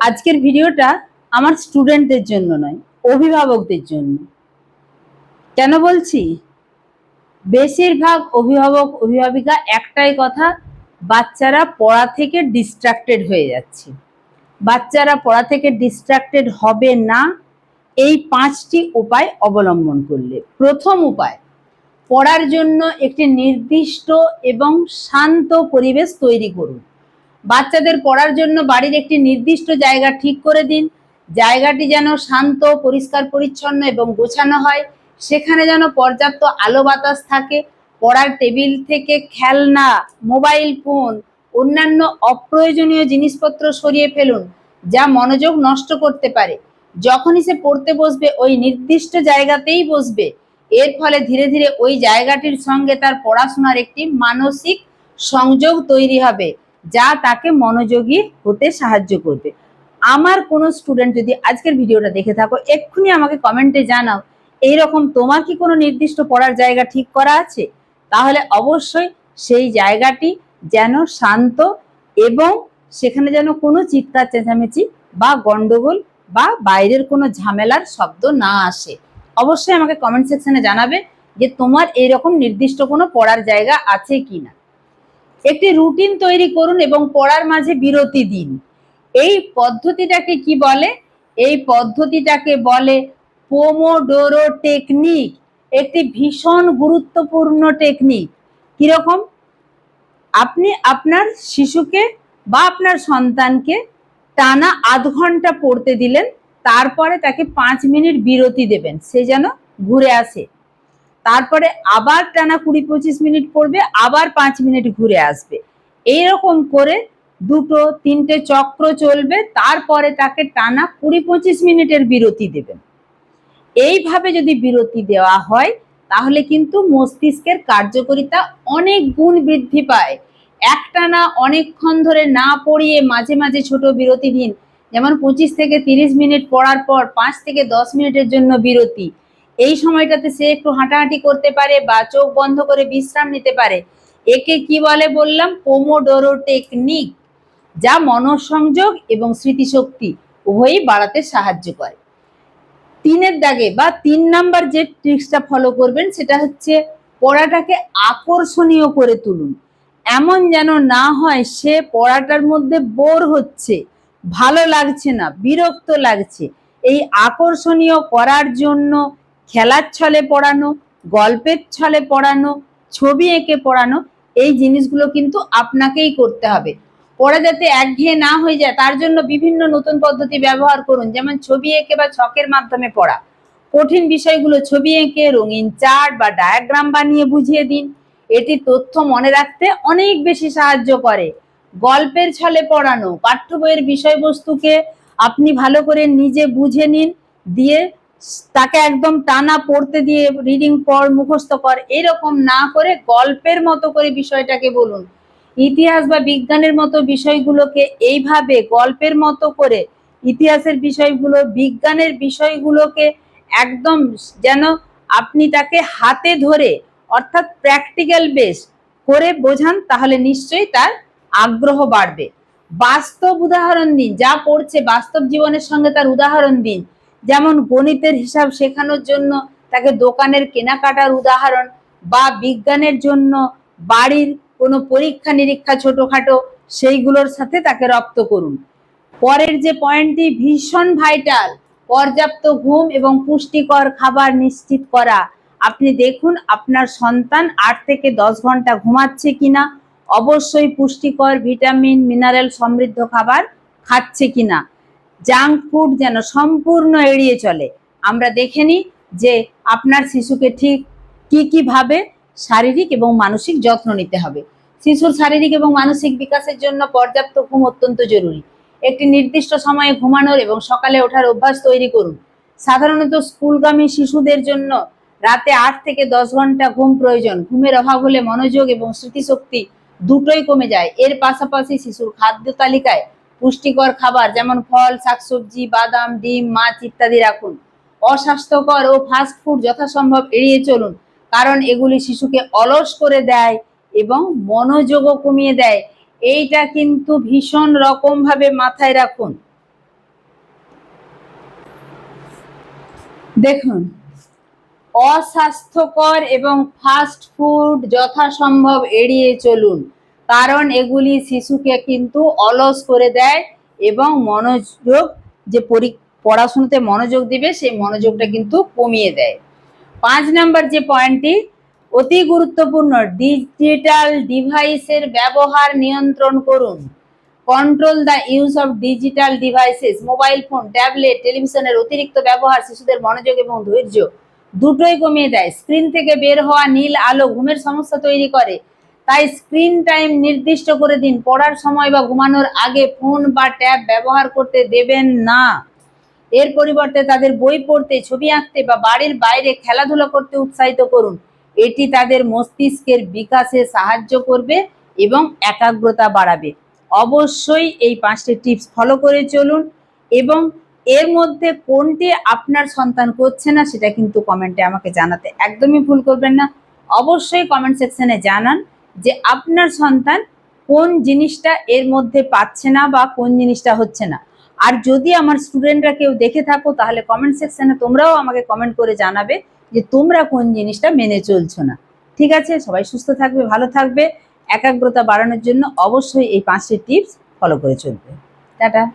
আজকের ভিডিওটা আমার স্টুডেন্টদের জন্য নয়, অভিভাবকদের জন্য। কেন বলছি? বেশিরভাগ অভিভাবক, অভিভাবিকা একটাই কথা, বাচ্চারা পড়া থেকে ডিস্ট্রাক্টেড হয়ে যাচ্ছে। বাচ্চারা পড়া থেকে ডিস্ট্রাক্টেড হবে না, এই পাঁচটি উপায় অবলম্বন করলে। প্রথম উপায়, পড়ার জন্য একটি নির্দিষ্ট এবং শান্ত পরিবেশ তৈরি করুন। বাচ্চাদের পড়ার জন্য বাড়ির একটি নির্দিষ্ট জায়গা ঠিক করে দিন। জায়গাটি যেন শান্ত, পরিষ্কার, পরিচ্ছন্ন এবং গোছানো হয়। সেখানে যেন পর্যাপ্ত আলো বাতাস থাকে। পড়ার টেবিল থেকে খেলনা, মোবাইল ফোন, অন্যান্য অপ্রয়োজনীয় জিনিসপত্র সরিয়ে ফেলুন, যা মনোযোগ নষ্ট করতে পারে। যখনই সে পড়তে বসবে, ওই নির্দিষ্ট জায়গাতেই বসবে। এর ফলে ধীরে ধীরে ওই জায়গাটির সঙ্গে তার পড়াশোনার একটি মানসিক সংযোগ তৈরি হবে। যা তাকে মনোযোগী হতে সাহায্য করবে। আমার কোনো স্টুডেন্ট যদি আজকের ভিডিওটা দেখে থাকো, এক্ষুনি আমাকে কমেন্টে জানাও, এইরকম তোমার কি কোনো নির্দিষ্ট পড়ার জায়গা ঠিক করা আছে? তাহলে অবশ্যই সেই জায়গাটি যেন শান্ত এবং সেখানে যেন কোনো চিৎকার, চেঁচামেচি বা গন্ডগোল বা বাইরের কোনো ঝামেলার শব্দ না আসে। অবশ্যই আমাকে কমেন্ট সেকশনে জানাবে যে তোমার এইরকম নির্দিষ্ট কোনো পড়ার জায়গা আছে কিনা। একটি রুটিন তৈরি করুন এবং পড়ার মাঝে বিরতি দিন। এই পদ্ধতিটাকে কি বলে? এই পদ্ধতিটাকে বলে পোমোডোরো টেকনিক একটি ভীষণ গুরুত্বপূর্ণ টেকনিক কীরকম? আপনি আপনার শিশুকে বা আপনার সন্তানকে টানা আধ ঘণ্টা পড়তে দিলেন, তারপরে তাকে পাঁচ মিনিট বিরতি দেবেন। সে যেন ঘুরে আসে। তারপরে আবার টানা কুড়ি পঁচিশ মিনিট পড়বে আবার পাঁচ মিনিট ঘুরে আসবে। এইরকম করে দুটো, তিনটে চক্র চলবে, তারপরে তাকে টানা কুড়ি পঁচিশ মিনিটের বিরতি দেবেন। এইভাবে যদি বিরতি দেওয়া হয়, তাহলে কিন্তু মস্তিষ্কের কার্যকারিতা অনেক গুণ বৃদ্ধি পায়। একটানা অনেকক্ষণ ধরে না পড়িয়ে মাঝে মাঝে ছোট বিরতি দিন। যেমন পঁচিশ থেকে তিরিশ মিনিট পড়ার পর পাঁচ থেকে দশ মিনিটের জন্য বিরতি। এই সময়টাতে সে একটু হাঁটাহাঁটি করতে পারে বা চোখ বন্ধ করে বিশ্রাম নিতে পারে। একে কি বলে বললাম? পোমোডোরো টেকনিক যা মনঃসংযোগ এবং স্মৃতিশক্তি উভয়ই বাড়াতে সাহায্য করে। তিনের দাগে বা তিন নাম্বার যে ট্রিক্সটা ফলো করবেন, সেটা হচ্ছে পড়াটাকে আকর্ষণীয় করে তুলুন। এমন যেন না হয় সে পড়াটার মধ্যে বোর হচ্ছে, ভালো লাগছে না, বিরক্ত লাগছে। এই আকর্ষণীয় করার জন্য খেলার ছলে পড়ানো, গল্পের ছলে পড়ানো, ছবি এঁকে পড়ানো, এই জিনিসগুলো কিন্তু আপনাকেই করতে হবে। পড়া যাতে একঘেয়ে না হয়ে যায়, তার জন্য বিভিন্ন নতুন পদ্ধতি ব্যবহার করুন। যেমন ছবি এঁকে বা ছকের মাধ্যমে পড়া। কঠিন বিষয়গুলো ছবি এঁকে, রঙিন চার্ট বা ডায়াগ্রাম বানিয়ে বুঝিয়ে দিন। এটি তথ্য মনে রাখতে অনেক বেশি সাহায্য করে। গল্পের ছলে পড়ানো, পাঠ্য বইয়ের বিষয়বস্তুকে আপনি ভালো করে নিজে বুঝে নিন, দিয়ে তাকে একদম টানা পড়তে দিয়ে রিডিং পড় মুখস্থ কর, এরকম না করে গল্পের মতো করে বিষয়টাকে বলুন। ইতিহাস বা বিজ্ঞানের মতো বিষয়গুলোকে এইভাবে গল্পের মতো করে, ইতিহাসের বিষয়গুলো, বিজ্ঞানের বিষয়গুলোকে একদম যেন আপনি তাকে হাতে ধরে, অর্থাৎ প্র্যাকটিক্যাল বেস করে বোঝান, তাহলে নিশ্চয়ই তার আগ্রহ বাড়বে। বাস্তব উদাহরণ দিন, যা পড়ছে বাস্তব জীবনের সঙ্গে তার উদাহরণ দিন। যেমন গণিতের হিসাব শেখানোর জন্য তাকে দোকানের কেনাকাটার উদাহরণ বা বিজ্ঞানের জন্য বাড়ির কোনো পরীক্ষা নিরীক্ষা ছোটোখাটো সেইগুলোর সাথে তাকে রপ্ত করুন। পরের যে পয়েন্টটি, ভীষণ ভাইটাল, পর্যাপ্ত ঘুম এবং পুষ্টিকর খাবার নিশ্চিত করা। আপনি দেখুন আপনার সন্তান আট থেকে দশ ঘণ্টা ঘুমাচ্ছে কিনা, অবশ্যই পুষ্টিকর ভিটামিন, মিনারেল সমৃদ্ধ খাবার খাচ্ছে কিনা। জাঙ্ক ফুড যেন সম্পূর্ণ এড়িয়ে চলে। আমরা দেখে নিই যে আপনার শিশুকে ঠিক কি কীভাবে শারীরিক এবং মানসিক যত্ন নিতে হবে। শিশুর শারীরিক এবং মানসিক বিকাশের জন্য পর্যাপ্ত ঘুম অত্যন্ত জরুরি। একটি নির্দিষ্ট সময়ে ঘুমানোর এবং সকালে ওঠার অভ্যাস তৈরি করুন। সাধারণত স্কুলগামী শিশুদের জন্য রাতে আট থেকে দশ ঘণ্টা ঘুম প্রয়োজন। ঘুমের অভাব হলে মনোযোগ এবং স্মৃতিশক্তি দুটোই কমে যায়। এর পাশাপাশি শিশুর খাদ্য তালিকায় পুষ্টিকর খাবার, যেমন ফল, শাকসবজি, বাদাম, ডিম, মাছ ইত্যাদি রাখুন। অস্বাস্থ্যকর ও ফাস্ট ফুড যথাসম্ভব এড়িয়ে চলুন, কারণ এগুলি শিশুকে অলস করে দেয় এবং মনোযোগও কমিয়ে দেয়। এইটা কিন্তু ভীষণ রকমভাবে মাথায় রাখুন। দেখুন, অস্বাস্থ্যকর এবং ফাস্ট ফুড যথাসম্ভব এড়িয়ে চলুন। কারণ এগুলি শিশুকে কিন্তু অলস করে দেয় এবং মনোযোগ যে পরি- পড়াশুনোতে মনোযোগ দিবে, সেই মনোযোগটা কিন্তু কমিয়ে দেয়। পাঁচ নাম্বার যে পয়েন্টটি, অতি গুরুত্বপূর্ণ, ডিজিটাল ডিভাইসের ব্যবহার নিয়ন্ত্রণ করুন। Control the use of digital devices, mobile phone, tablet, টেলিভিশনের অতিরিক্ত ব্যবহার শিশুদের মনোযোগ এবং ধৈর্য দুটোই কমিয়ে দেয়। স্ক্রিন থেকে বের হওয়া নীল আলো ঘুমের সমস্যা তৈরি করে। তাই স্ক্রিন টাইম নির্দিষ্ট করে দিন। পড়ার সময় বা ঘুমানোর আগে ফোন বা ট্যাব ব্যবহার করতে দেবেন না। এর পরিবর্তে তাদের বই পড়তে, ছবি আঁকতে বা বাড়ির বাইরে খেলাধুলা করতে উৎসাহিত করুন। এটি তাদের মস্তিষ্কের বিকাশে সাহায্য করবে এবং একাগ্রতা বাড়াবে। অবশ্যই এই পাঁচটি টিপস ফলো করে চলুন এবং এর মধ্যে কোনটি আপনার সন্তান করছে না সেটা কিন্তু কমেন্টে আমাকে জানাতে একদমই ভুল করবেন না। অবশ্যই কমেন্ট সেকশনে জানান। যে আপনার সন্তান কোন জিনিসটা এর মধ্যে পাচ্ছে না বা কোন জিনিসটা হচ্ছে না। আর যদি আমার স্টুডেন্টরা কেউ দেখে থাকো, তাহলে কমেন্ট সেকশনে তোমরাও আমাকে কমেন্ট করে জানাবে যে তোমরা কোন জিনিসটা মেনে চলছো না। ঠিক আছে? সবাই সুস্থ থাকবে, ভালো থাকবে। একাগ্রতা বাড়ানোর জন্য অবশ্যই এই পাঁচটি টিপস ফলো করে চলবে। টাটা।